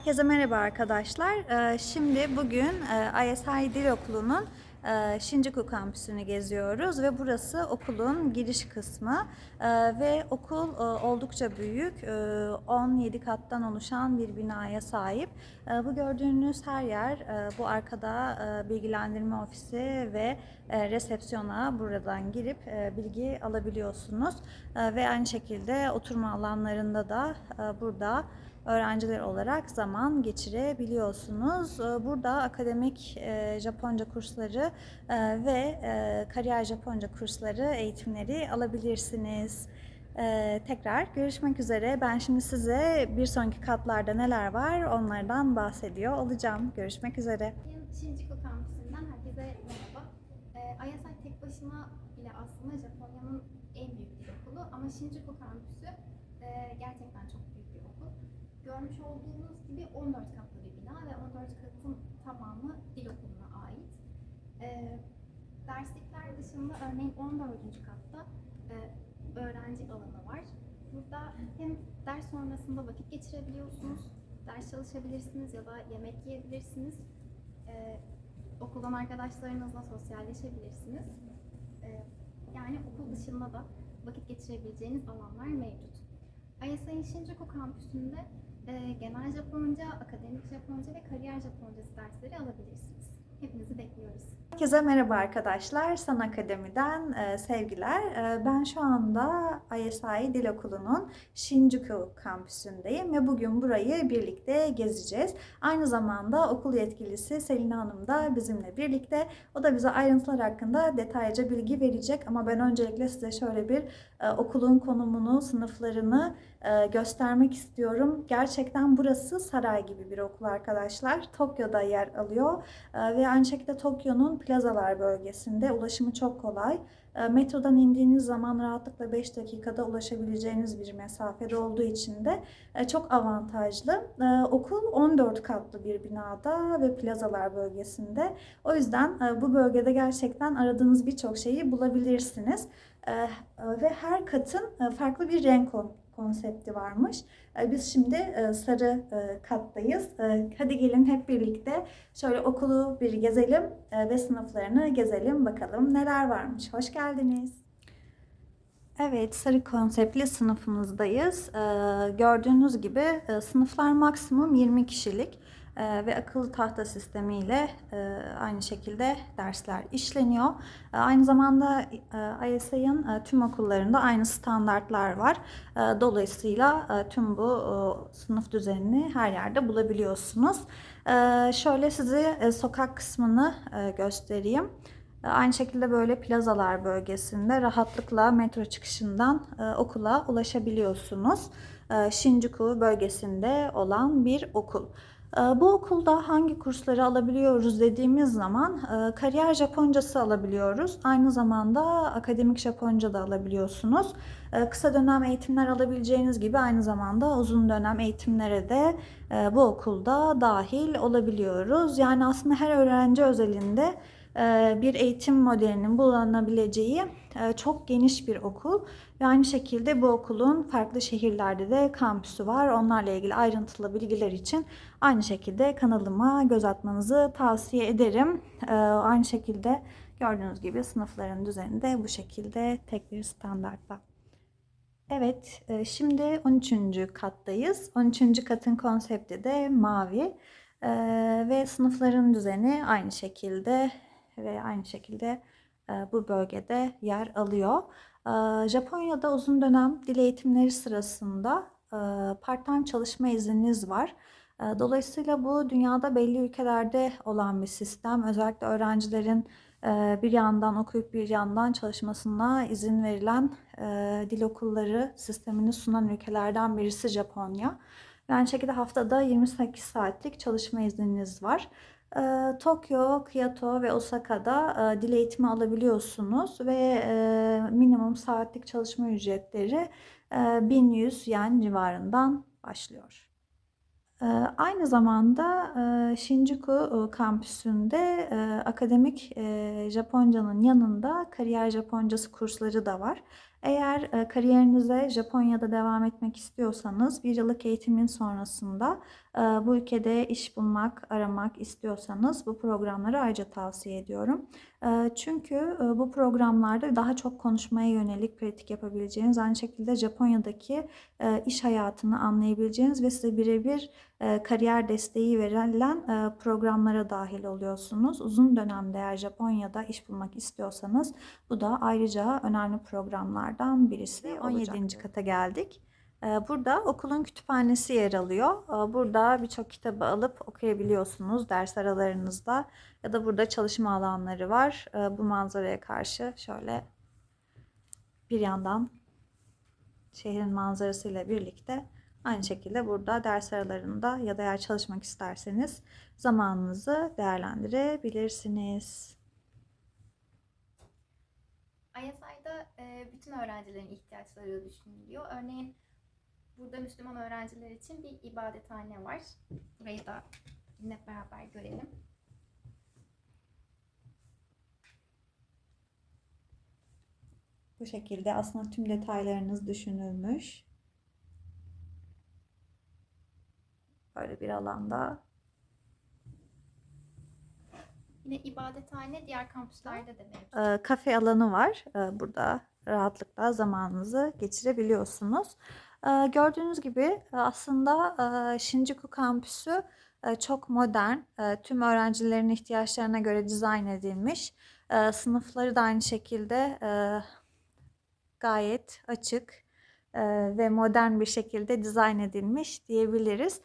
Herkese merhaba arkadaşlar. Ee, Şimdi bugün e, ISI Dil Okulu'nun e, Shinjuku kampüsünü geziyoruz ve burası okulun giriş kısmı Ee, ve okul e, oldukça büyük, e, 17 kattan oluşan bir binaya sahip. E, Bu gördüğünüz her yer, e, bu arkada e, bilgilendirme ofisi ve e, resepsiyona buradan girip e, bilgi alabiliyorsunuz E, ve aynı şekilde oturma alanlarında da e, burada öğrenciler olarak zaman geçirebiliyorsunuz. Ee, Burada akademik e, Japonca kursları e, ve e, kariyer Japonca kursları eğitimleri alabilirsiniz. Tekrar görüşmek üzere. Ben şimdi size bir sonraki katlarda neler var onlardan bahsediyor olacağım. Görüşmek üzere. Shinjuku kampüsünden herkese merhaba. Ee, ISI tek başına bile aslında Japonya'nın en büyük dil okulu ama Shinjuku kampüsü e, gerçekten çok bir. Görmüş olduğunuz gibi 14 katlı bir bina ve 14 katın tamamı dil okuluna ait. Ee, derslikler dışında örneğin 14. katta e, öğrenci alanı var. Burada hem ders sonrasında vakit geçirebiliyorsunuz, ders çalışabilirsiniz ya da yemek yiyebilirsiniz. Ee, okuldan arkadaşlarınızla sosyalleşebilirsiniz. Ee, yani okul dışında da vakit geçirebileceğiniz alanlar mevcut. ISI'nin Shinjuku kampüsünde e, genel Japonca, akademik Japonca ve kariyer Japoncası dersleri alabilirsiniz. Hepinizi bekliyoruz. Herkese merhaba arkadaşlar. San Akademi'den e, sevgiler. E, ben şu anda ISI Dil Okulu'nun Shinjuku kampüsündeyim ve bugün burayı birlikte gezeceğiz. Aynı zamanda okul yetkilisi Selin Hanım da bizimle birlikte. O da bize ayrıntılar hakkında detaylıca bilgi verecek ama ben öncelikle size şöyle bir e, okulun konumunu, sınıflarını e, göstermek istiyorum. Gerçekten burası saray gibi bir okul arkadaşlar. Tokyo'da yer alıyor E, ve aynı şekilde Tokyo'nun plazalar bölgesinde ulaşımı çok kolay. E, Metrodan indiğiniz zaman rahatlıkla 5 dakikada ulaşabileceğiniz bir mesafede olduğu için de çok avantajlı. E, Okul 14 katlı bir binada ve plazalar bölgesinde. O yüzden bu bölgede gerçekten aradığınız birçok şeyi bulabilirsiniz. Ve her katın farklı bir renk konsepti varmış. E, Biz şimdi e, sarı e, kattayız. Hadi gelin hep birlikte şöyle okulu bir gezelim ve sınıflarını gezelim bakalım neler varmış. Hoş geldiniz. Evet, sarı konseptli sınıfımızdayız. Gördüğünüz gibi sınıflar maksimum 20 kişilik ve akıllı tahta sistemiyle e, aynı şekilde dersler işleniyor. E, aynı zamanda e, ISI'nin e, tüm okullarında aynı standartlar var. E, dolayısıyla tüm bu sınıf düzenini her yerde bulabiliyorsunuz. Şöyle size sokak kısmını göstereyim. Aynı şekilde böyle plazalar bölgesinde rahatlıkla metro çıkışından okula ulaşabiliyorsunuz. Shinjuku bölgesinde olan bir okul. E, bu okulda hangi kursları alabiliyoruz dediğimiz zaman e, kariyer Japoncası alabiliyoruz. Aynı zamanda akademik Japonca da alabiliyorsunuz. E, kısa dönem eğitimler alabileceğiniz gibi aynı zamanda uzun dönem eğitimlere de e, bu okulda dahil olabiliyoruz. Yani aslında her öğrenci özelinde bir eğitim modelinin bulanabileceği e, çok geniş bir okul. Ve aynı şekilde bu okulun farklı şehirlerde de kampüsü var. Onlarla ilgili ayrıntılı bilgiler için aynı şekilde kanalıma göz atmanızı tavsiye ederim. E, Aynı şekilde gördüğünüz gibi sınıfların düzeni de bu şekilde tek bir standartta. Evet, e, şimdi 13. kattayız. 13. katın konsepti de mavi E, ve sınıfların düzeni aynı şekilde ve aynı şekilde e, bu bölgede yer alıyor. E, Japonya'da uzun dönem dil eğitimleri sırasında e, part-time çalışma izniniz var. Dolayısıyla bu dünyada belli ülkelerde olan bir sistem. Özellikle öğrencilerin bir yandan okuyup bir yandan çalışmasına izin verilen dil okulları sistemini sunan ülkelerden birisi Japonya. Aynı şekilde haftada 28 saatlik çalışma izniniz var. E, Tokyo, Kyoto ve Osaka'da e, dil eğitimi alabiliyorsunuz ve e, minimum saatlik çalışma ücretleri e, 1100 yen civarından başlıyor. Ee, Aynı zamanda e, Shinjuku e, kampüsünde akademik Japonca'nın yanında kariyer Japoncası kursları da var. Eğer e, kariyerinize Japonya'da devam etmek istiyorsanız bir yıllık eğitimin sonrasında e, bu ülkede iş bulmak, aramak istiyorsanız bu programları ayrıca tavsiye ediyorum. E, Çünkü bu programlarda daha çok konuşmaya yönelik pratik yapabileceğiniz, aynı şekilde Japonya'daki iş hayatını anlayabileceğiniz ve size birebir kariyer desteği verilen programlara dahil oluyorsunuz. Uzun dönemde eğer Japonya'da iş bulmak istiyorsanız bu da ayrıca önemli programlardan birisi. 17. kata geldik. Ee, Burada okulun kütüphanesi yer alıyor. Ee, Burada birçok kitabı alıp okuyabiliyorsunuz ders aralarınızda. Ya da burada çalışma alanları var. Ee, Bu manzaraya karşı şöyle bir yandan şehrin manzarasıyla birlikte aynı şekilde burada ders aralarında ya da eğer çalışmak isterseniz zamanınızı değerlendirebilirsiniz. ISI'da e, bütün öğrencilerin ihtiyaçları düşünülüyor. Örneğin burada Müslüman öğrenciler için bir ibadethane var. Burayı da yine beraber görelim. Bu şekilde aslında tüm detaylarınız düşünülmüş. Böyle bir alanda. Yine ibadethane diğer kampüslerde de mevcut. Ee, kafe alanı var. Ee, burada rahatlıkla zamanınızı geçirebiliyorsunuz. Ee, gördüğünüz gibi e, aslında e, Shinjuku kampüsü e, çok modern. Tüm öğrencilerin ihtiyaçlarına göre dizayn edilmiş. Sınıfları da aynı şekilde gayet açık ve modern bir şekilde dizayn edilmiş diyebiliriz.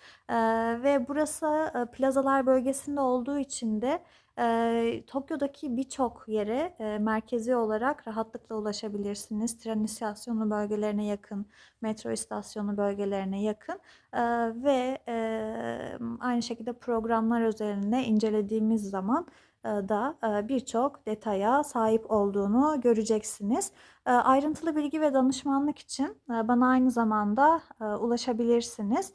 Ve burası plazalar bölgesinde olduğu için de e, Tokyo'daki birçok yere e, merkezi olarak rahatlıkla ulaşabilirsiniz. Tren istasyonu bölgelerine yakın, metro istasyonu bölgelerine yakın E, ve e, aynı şekilde programlar özelinde incelediğimiz zaman da birçok detaya sahip olduğunu göreceksiniz. Ayrıntılı bilgi ve danışmanlık için bana aynı zamanda ulaşabilirsiniz.